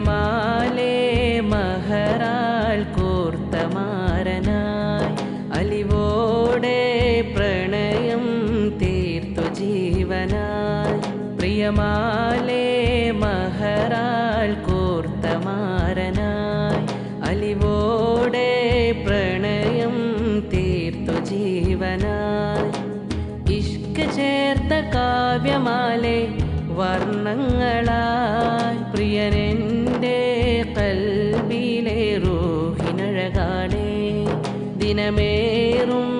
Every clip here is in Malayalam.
പ്രിയമാലേ മഹറാൽ കോർത്തമാരനായി അലിവോടെ പ്രണയം തീർത്തു ജീവനായി. പ്രിയമാലേ മഹറാൽ കോർത്തമാരനായി അലിവോടെ പ്രണയം തീർത്തു ജീവനായി. ഇഷ്ക ചേർത്ത കാവ്യമാലേ വർണങ്ങളായി. റൂഹിനഴകാടേ ദിനമേറും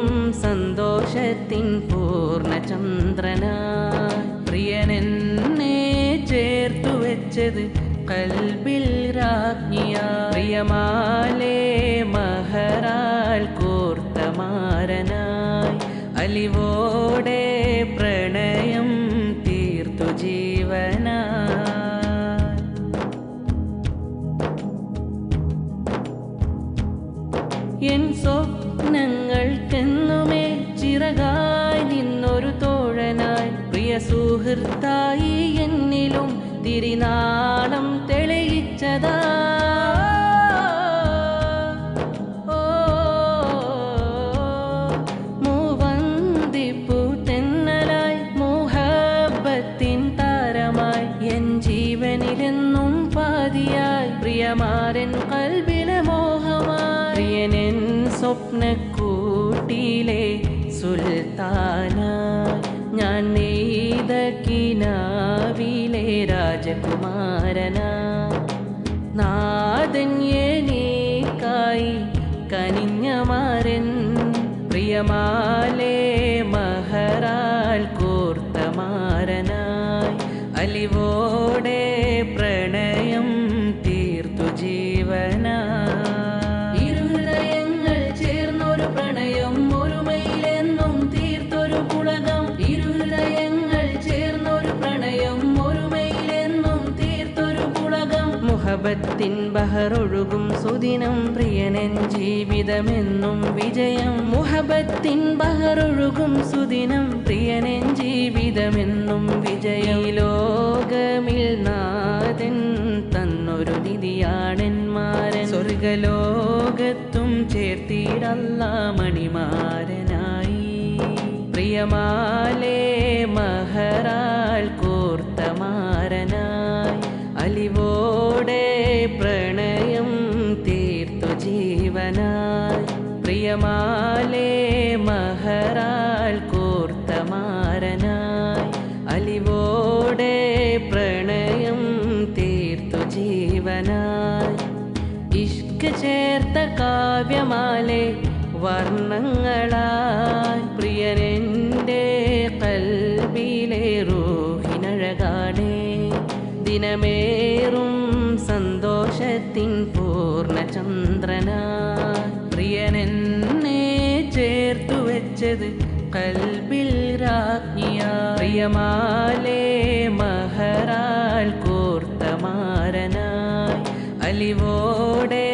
സന്തോഷത്തിൻ പൂർണചന്ദ്രനായി പ്രിയനെന്നെ ചേർത്തു വെച്ചത് കൽബിൽ രാജ്ഞിയ. പ്രിയമാലേ മഹറാൽ കോർത്തമാരനായി. അലിവോടെ എൻ സ്വപ്നങ്ങൾക്കെന്നുമേ ചിറകായി നിന്നൊരു തോഴനായി. പ്രിയ സുഹൃത്തായി എന്നിലും തിരിനാളം തെളിയിച്ചതാ. സ്വപ്നക്കൂട്ടിലെ സുൽത്താന. ഞാൻ നെയ്ത കിനാവിലെ രാജകുമാരന നാദന്യനേക്കായി കനിഞ്ഞമാരൻ പ്രിയമാലേ മഹറാൽ കോർത്തമാരനായി. അലിവോടെ മുഹബത്തിൻ ബഹറൊഴുകും സുദിനം പ്രിയനൻ ജീവിതമെന്നും വിജയം മുഹബത്തിൻ ബഹറൊഴുകും സുദിനം പ്രിയനൻ ജീവിതമെന്നും വിജയം ലോകമിൽ നാഥൻ തന്നൊരു നിധിയാണെന്മാരൻ സ്വർഗലോകത്തും ചേർത്തിടല്ല മണിമാരനായി പ്രിയമാലേ മഹറാൽ പ്രിയമാലേ മഹറാൽ കോർത്തമാരനായി അലിവോടെ പ്രണയം തീർത്തു ജീവനായി. ഇഷ്ക ചേർത്ത കാവ്യമാലെ വർണങ്ങളായി പ്രിയനെന്റെ കൽബിലെ റൂഹിനഴകാടേ ദിനമേറും സന്തോഷത്തിൻ പൂർണചന്ദ്രനായി. ചേർത്തു വെച്ചത് കൽബിൽ രാജ്ഞിയ. പ്രിയമാലേ മഹറാൽ കോർത്തമാരനായി അലിവോടെ